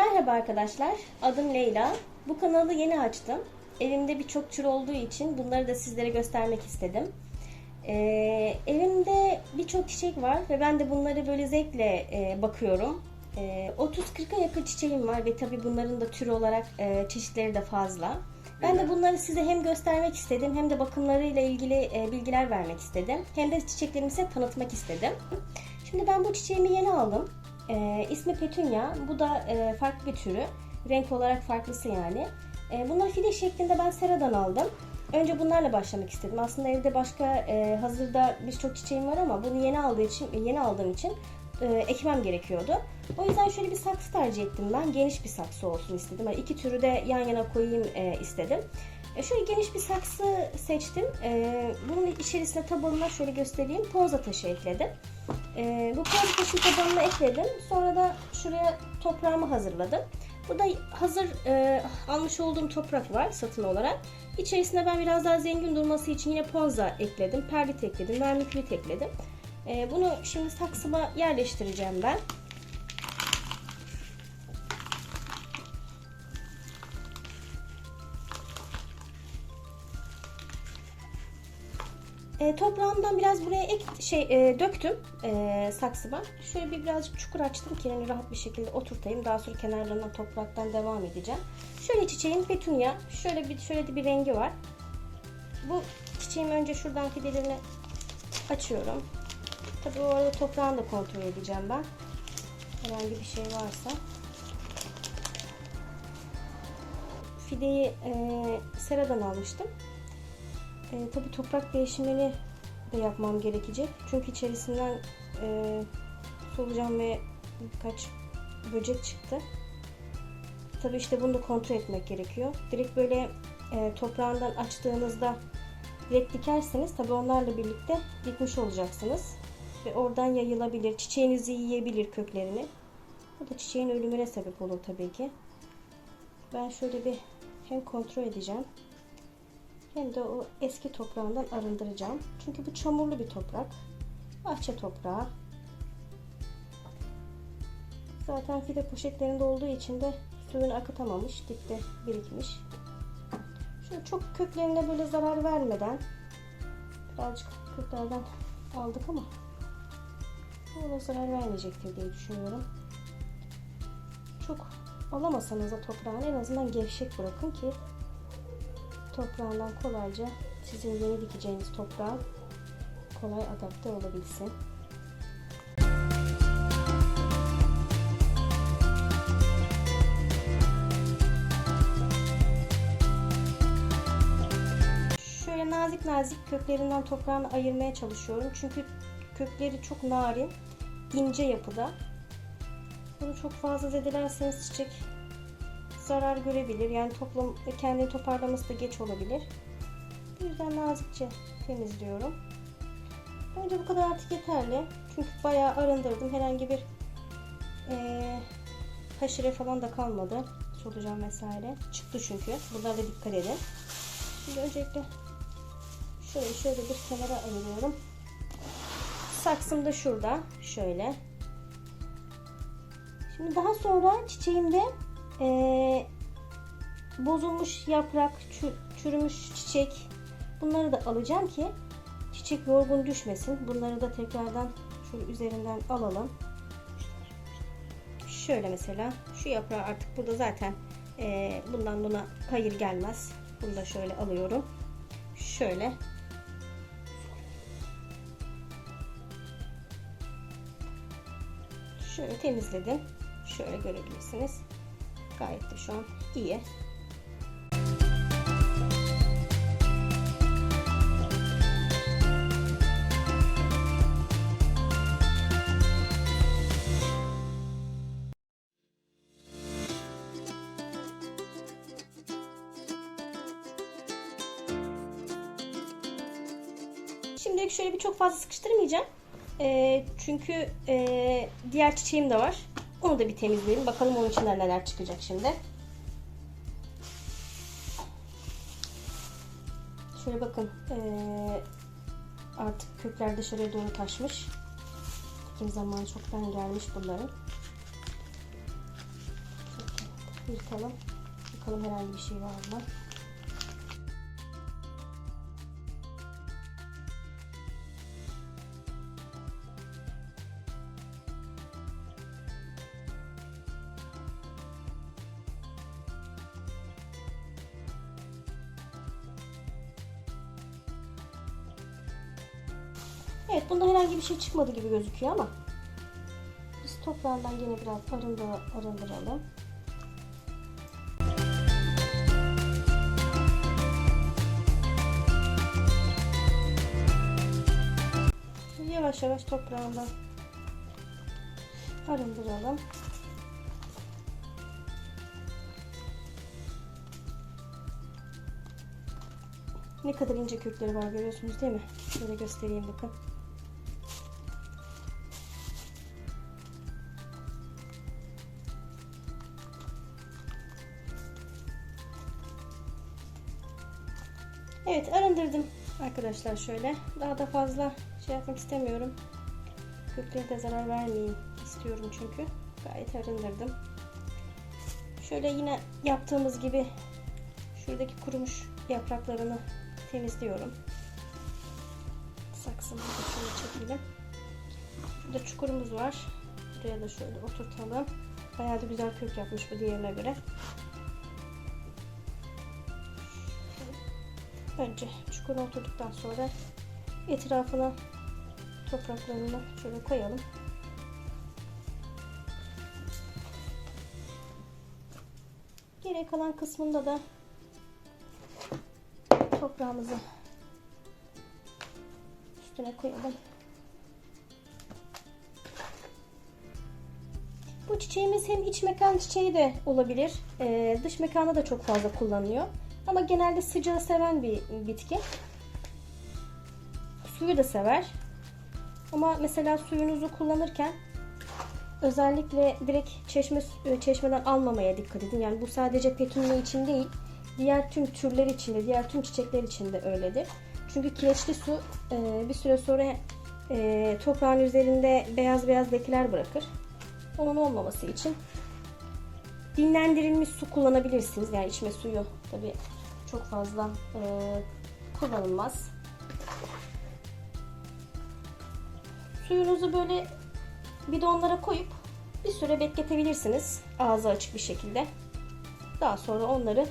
Merhaba arkadaşlar, adım Leyla. Bu kanalı yeni açtım. Evimde birçok tür olduğu için bunları da sizlere göstermek istedim. Ee, evimde birçok çiçek var ve ben de bunları böyle zevkle e, bakıyorum. Ee, 30-40'a yakın çiçeğim var ve tabii bunların da tür olarak e, çeşitleri de fazla. Ben de bunları size hem göstermek istedim hem de bakımlarıyla ilgili e, bilgiler vermek istedim. Hem de çiçeklerimi size tanıtmak istedim. Şimdi ben bu çiçeğimi yeni aldım. E, ismi Petunia. Bu da e, farklı bir türü. Renk olarak farklısı yani. E, bunları fide şeklinde ben seradan aldım. Önce bunlarla başlamak istedim. Aslında evde başka e, hazırda birçok çiçeğim var ama bunu yeni aldığı için yeni aldığım için e, ekmem gerekiyordu. O yüzden şöyle bir saksı tercih ettim ben. Geniş bir saksı olsun istedim. Yani iki türü de yan yana koyayım e, istedim. E, şöyle geniş bir saksı seçtim. E, bunun içerisine tabanına şöyle göstereyim. Ponza taşı ekledim. E, bu ponza taşını tabanına ekledim. Sonra da şuraya toprağımı hazırladım. Burada hazır e, almış olduğum toprak var satın olarak. İçerisine ben biraz daha zengin durması için yine ponza ekledim. Perlit ekledim. Vermikülit ekledim. Bunu şimdi saksıma yerleştireceğim ben. E, toprağımdan biraz buraya ek şey e, döktüm e, saksıma. Şöyle bir birazcık çukur açtım ki yani rahat bir şekilde oturtayım. Daha sonra kenarlarından topraktan devam edeceğim. Şöyle çiçeğin petunya. Şöyle bir şöyle de bir rengi var. Bu çiçeğimi önce şuradan fidelerini açıyorum. Tabii o arada toprağını da kontrol edeceğim ben. Herhangi bir şey varsa. Fideyi e, seradan almıştım. E, tabii toprak değişimini de yapmam gerekecek. Çünkü içerisinden e, solucan ve birkaç böcek çıktı. Tabii işte bunu da kontrol etmek gerekiyor. Direkt böyle e, toprağından açtığınızda direkt dikerseniz tabii onlarla birlikte dikmiş olacaksınız. Ve oradan yayılabilir, çiçeğinizi yiyebilir köklerini. Bu da çiçeğin ölümüne sebep olur tabii ki. Ben şöyle bir hem kontrol edeceğim hem de o eski toprağından arındıracağım. Çünkü bu çamurlu bir toprak. Bahçe toprağı. Zaten fide poşetlerinde olduğu için de suyunu akıtamamış. Dipte birikmiş. Şöyle çok köklerine böyle zarar vermeden birazcık köklerden aldık ama ona zarar vermeyecektir diye düşünüyorum. Çok alamasanız da toprağını en azından gevşek bırakın ki toprağından kolayca sizin yeni dikeceğiniz toprağa kolay adapte olabilsin. Şöyle nazik nazik köklerinden toprağını ayırmaya çalışıyorum. Çünkü kökleri çok narin, ince yapıda. Bunu çok fazla zedelerseniz çiçek zarar görebilir. Yani toplam kendini toparlaması da geç olabilir. Bu yüzden nazikçe temizliyorum. Bence bu kadar artık yeterli. Çünkü bayağı arındırdım. Herhangi bir e, haşire falan da kalmadı. Solucan vesaire. Çıktı çünkü. Bunlara da dikkat edin. Şimdi öncelikle şöyle şöyle bir kenara ayırıyorum. Saksım da şurada. Şöyle. Şimdi daha sonra çiçeğimde ee, bozulmuş yaprak, çürümüş çiçek bunları da alacağım ki çiçek yorgun düşmesin. Bunları da tekrardan şöyle üzerinden alalım. Şöyle mesela şu yaprağı artık burada zaten e, bundan buna hayır gelmez. Bunu da şöyle alıyorum. Şöyle şöyle temizledim. Şöyle görebilirsiniz. Gayet de şu an iyi. Şimdilik şöyle bir çok fazla sıkıştırmayacağım. E, çünkü e, diğer çiçeğim de var. Onu da bir temizleyelim. Bakalım onun içinden neler çıkacak şimdi. Şöyle bakın. Ee, artık kökler dışarıya doğru taşmış. Dikim zamanı çoktan gelmiş bunların. Yırtalım. Bakalım herhangi bir şey var mı? Evet bunda herhangi bir şey çıkmadı gibi gözüküyor ama biz toprağından yine biraz arındır arındıralım. Yavaş yavaş toprağından arındıralım. Ne kadar ince kökleri var görüyorsunuz değil mi? Şöyle göstereyim bakın. Evet arındırdım arkadaşlar şöyle. Daha da fazla şey yapmak istemiyorum. Köklere de zarar vermeyeyim istiyorum çünkü. Gayet arındırdım. Şöyle yine yaptığımız gibi şuradaki kurumuş yapraklarını temizliyorum. Saksımızı da şöyle çekelim. Burada çukurumuz var. Buraya da şöyle oturtalım. Bayağı da güzel kök yapmış bu diğerine göre. Önce çukura oturduktan sonra etrafına topraklarını şöyle koyalım. Geri kalan kısmında da toprağımızı üstüne koyalım. Bu çiçeğimiz hem iç mekan çiçeği de olabilir. Ee, dış mekanda da çok fazla kullanılıyor. Ama genelde sıcağı seven bir bitki. Suyu da sever. Ama mesela suyunuzu kullanırken özellikle direkt çeşme çeşmeden almamaya dikkat edin. Yani bu sadece petunya için değil, diğer tüm türler için de, diğer tüm çiçekler için de öyledir. Çünkü kireçli su e, bir süre sonra e, toprağın üzerinde beyaz beyaz lekeler bırakır. Onun olmaması için dinlendirilmiş su kullanabilirsiniz. Yani içme suyu tabi çok fazla e, kullanılmaz. Suyunuzu böyle bidonlara koyup bir süre bekletebilirsiniz. Ağzı açık bir şekilde. Daha sonra onları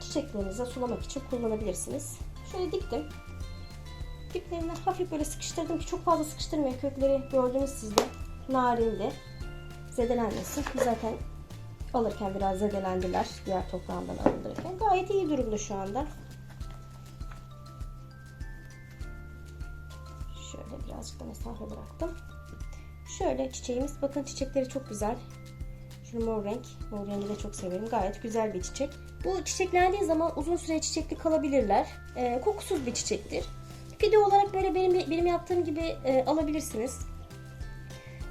çiçeklerinize sulamak için kullanabilirsiniz. Şöyle diktim. Diplerine hafif böyle sıkıştırdım ki çok fazla sıkıştırmayın. Kökleri gördünüz sizde. Narindi. Zedelenmesin. Zaten alırken biraz zedelendiler. Diğer toprağından alındırırken. Gayet iyi durumda şu anda. Şöyle birazcık da mesafe bıraktım. Şöyle çiçeğimiz. Bakın çiçekleri çok güzel. Şu mor renk. Mor rengi de çok severim. Gayet güzel bir çiçek. Bu çiçeklendiği zaman uzun süre çiçekli kalabilirler. Ee, kokusuz bir çiçektir. Fide olarak böyle benim benim yaptığım gibi e, alabilirsiniz.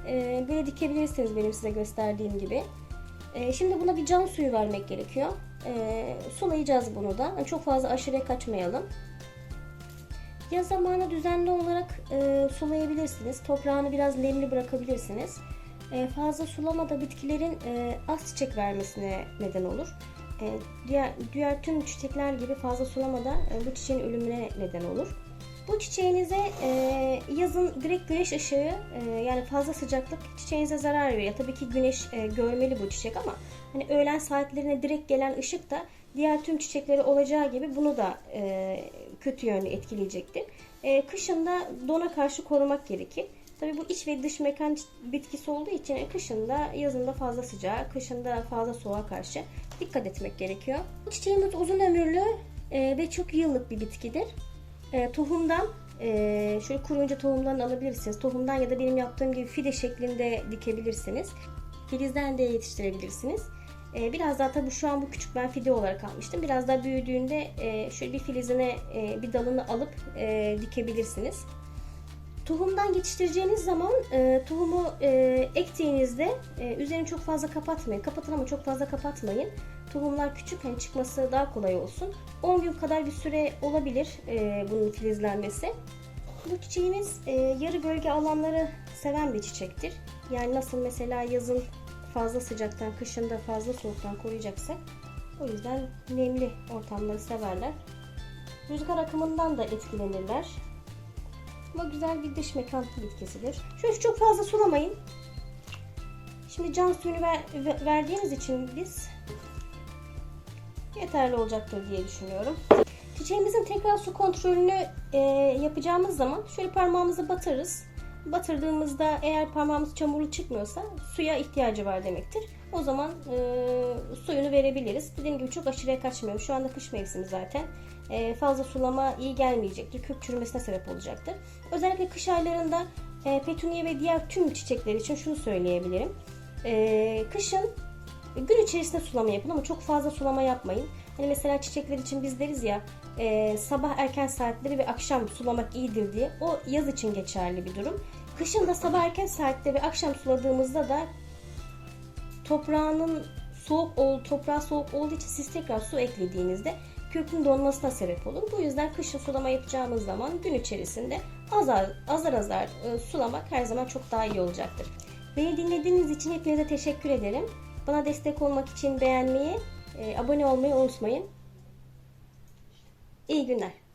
E, böyle dikebilirsiniz benim size gösterdiğim gibi. E, şimdi buna bir can suyu vermek gerekiyor. E, sulayacağız bunu da. Çok fazla aşırıya kaçmayalım. Yaz zamanı düzenli olarak e, sulayabilirsiniz. Toprağını biraz nemli bırakabilirsiniz. E, fazla sulamada bitkilerin e, az çiçek vermesine neden olur. Diğer, diğer tüm çiçekler gibi fazla sulamada e, bu çiçeğin ölümüne neden olur. Bu çiçeğinize e, yazın direkt güneş ışığı e, yani fazla sıcaklık çiçeğinize zarar veriyor. Tabii ki güneş e, görmeli bu çiçek ama hani öğlen saatlerine direkt gelen ışık da diğer tüm çiçekleri olacağı gibi bunu da e, kötü yönlü etkileyecektir. E, kışın da dona karşı korumak gerekir. Tabii bu iç ve dış mekan bitkisi olduğu için kışında yazında fazla sıcağa, kışında fazla soğuğa karşı dikkat etmek gerekiyor. Bu çiçeğimiz uzun ömürlü e, ve çok yıllık bir bitkidir. E, tohumdan e, şöyle kurunca tohumdan alabilirsiniz. Tohumdan ya da benim yaptığım gibi fide şeklinde dikebilirsiniz. Filizden de yetiştirebilirsiniz. E, biraz daha tabii şu an bu küçük ben fide olarak almıştım. Biraz daha büyüdüğünde e, şöyle bir filizine e, bir dalını alıp e, dikebilirsiniz. Tohumdan yetiştireceğiniz zaman e, tohumu e, ektiğinizde e, üzerini çok fazla kapatmayın. Kapatın ama çok fazla kapatmayın. Tohumlar küçük, hani çıkması daha kolay olsun. 10 gün kadar bir süre olabilir e, bunun filizlenmesi. Bu çiçeğimiz e, yarı gölge alanları seven bir çiçektir. Yani nasıl mesela yazın fazla sıcaktan, kışında fazla soğuktan koruyacaksak o yüzden nemli ortamları severler. Rüzgar akımından da etkilenirler. Ama güzel bir dış mekan bitkisidir. Şöyle çok fazla sulamayın. Şimdi can suyunu ver, ve- verdiğimiz için biz yeterli olacaktır diye düşünüyorum. Çiçeğimizin tekrar su kontrolünü e, yapacağımız zaman şöyle parmağımızı batırırız. Batırdığımızda eğer parmağımız çamurlu çıkmıyorsa suya ihtiyacı var demektir. O zaman e, suyunu verebiliriz. Dediğim gibi çok aşırıya kaçmıyor. Şu anda kış mevsimi zaten. E, fazla sulama iyi gelmeyecektir. Kök çürümesine sebep olacaktır. Özellikle kış aylarında e, petunia ve diğer tüm çiçekler için şunu söyleyebilirim. E, kışın gün içerisinde sulama yapın ama çok fazla sulama yapmayın. Hani mesela çiçekler için biz deriz ya e, sabah erken saatleri ve akşam sulamak iyidir diye. O yaz için geçerli bir durum. Kışın da sabah erken saatte ve akşam suladığımızda da toprağının soğuk ol, toprağı soğuk olduğu için siz tekrar su eklediğinizde kökün donmasına sebep olur. Bu yüzden kışın sulama yapacağımız zaman gün içerisinde azar azar azar e, sulamak her zaman çok daha iyi olacaktır. Beni dinlediğiniz için hepinize teşekkür ederim. Bana destek olmak için beğenmeyi, e, abone olmayı unutmayın. İyi günler.